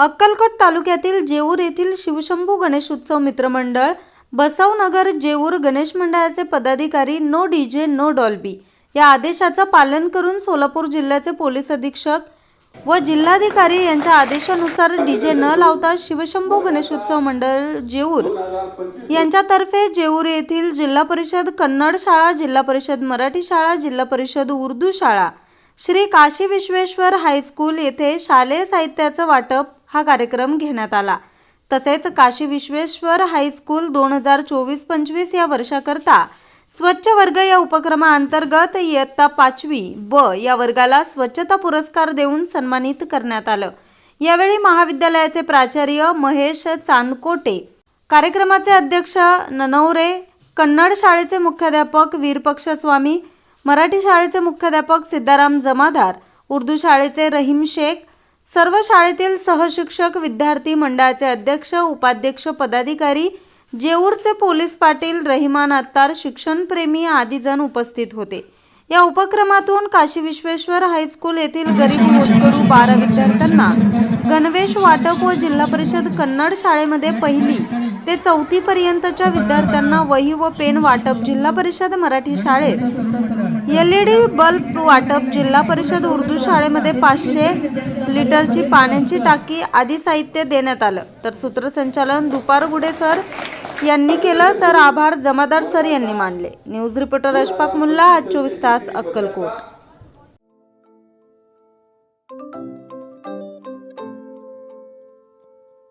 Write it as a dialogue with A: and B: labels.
A: अक्कलकोट तालुक्यातील जेऊर येथील शिवशंभू गणेशोत्सव मित्रमंडळ बसवनगर जेऊर गणेश मंडळाचे पदाधिकारी नो डीजे नो डॉल्बी या आदेशाचं पालन करून सोलापूर जिल्ह्याचे पोलीस अधीक्षक व जिल्हाधिकारी यांच्या आदेशानुसार डीजे न लावता शिवशंभू गणेशोत्सव मंडळ जेऊर यांच्यातर्फे जेऊर येथील जिल्हा परिषद कन्नड शाळा जिल्हा परिषद मराठी शाळा जिल्हा परिषद उर्दू शाळा श्री काशी विश्वेश्वर हायस्कूल येथे शालेय साहित्याचं वाटप हा कार्यक्रम घेण्यात आला. तसेच काशी विश्वेश्वर हायस्कूल दोन हजार चोवीस पंचवीस या वर्षाकरता स्वच्छ वर्ग या उपक्रमाअंतर्गत इयत्ता पाचवी ब या वर्गाला स्वच्छता पुरस्कार देऊन सन्मानित करण्यात आलं. यावेळी महाविद्यालयाचे प्राचार्य महेश चांदकोटे कार्यक्रमाचे अध्यक्ष ननवरे कन्नड शाळेचे मुख्याध्यापक वीरपक्ष स्वामी मराठी शाळेचे मुख्याध्यापक सिद्धाराम जमादार उर्दू शाळेचे रहीम शेख सर्व शाळेतील सहशिक्षक विद्यार्थी मंडळाचे अध्यक्ष उपाध्यक्ष पदाधिकारी जेऊरचे पोलीस पाटील रहिमान अत्तार शिक्षणप्रेमी आदीजण उपस्थित होते. या उपक्रमातून काशी विश्वेश्वर हायस्कूल येथील गरीब होतकरू बारा विद्यार्थ्यांना गणवेश वाटप व जिल्हा परिषद कन्नड शाळेमध्ये पहिली ते चौथीपर्यंतच्या विद्यार्थ्यांना वही व पेन वाटप जिल्हा परिषद मराठी शाळेत एल ई डी बल्ब वाटप जिल्हा परिषद उर्दू शाळेमध्ये पाचशे लिटरची पाण्याची टाकी आदी साहित्य देण्यात आलं. तर सूत्रसंचालन दुपार गुडे सर यांनी केलं तर आभार जमादार सर यांनी मानले. न्यूज रिपोर्टर अशफाक मुल्ला आज चोवीस तास अक्कलकोट.